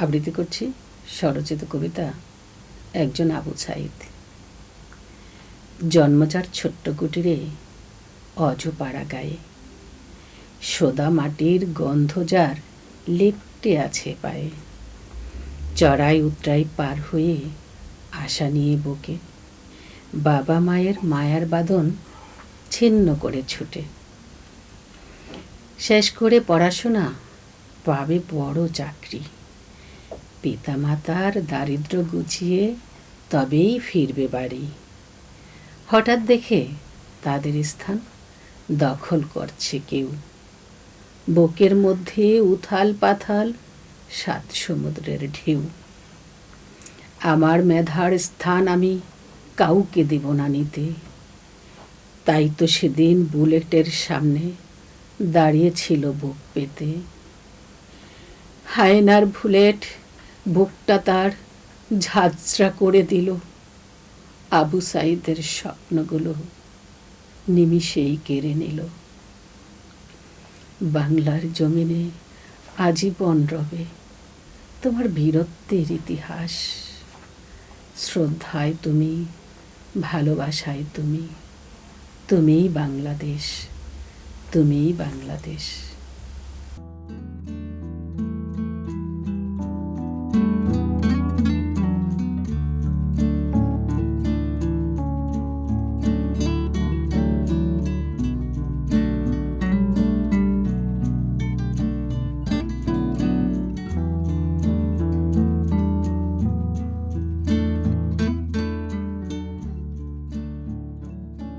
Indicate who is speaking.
Speaker 1: আবৃত্তি করছি, স্বরচিত কবিতা, একজন আবু সাইদ। জন্মজার ছোট্ট কুটিরে, অজ পাড়া গায়ে। সোদা মাটির গন্ধ যার লেপটে আছে পায়ে। চড়াই উতরাই পার হয়ে আশা নিয়ে বুকে। বাবা মায়ের মায়ার বাঁধন ছিন্ন করে ছুটে। শেষ করে পড়াশোনা, পাবে বড় চাকরি। পিতামাতার দারিদ্র গুছিয়ে তবেই ফিরবে বাড়ি। হঠাৎ দেখে তাদের স্থান দখল করছে কেউ। বুকের মধ্যে উথাল পাথাল সাত সমুদ্রের ঢেউ। আমার মেধার স্থান আমি কাউকে দেব না নিতে। তাই তো সেদিন বুলেটের সামনে দাঁড়িয়েছিল বুক পেতে। হায়নার বুলেট বুকটা তার ঝাঁঝরা করে দিল। আবু সাইদের স্বপ্নগুলো নিমিষেই কেড়ে নিল। বাংলার জমিনে আজীবন রবে তোমার বীরত্বের ইতিহাস। শ্রদ্ধায় তুমি, ভালোবাসায় তুমি, তুমিই বাংলাদেশ তুমিই বাংলাদেশ।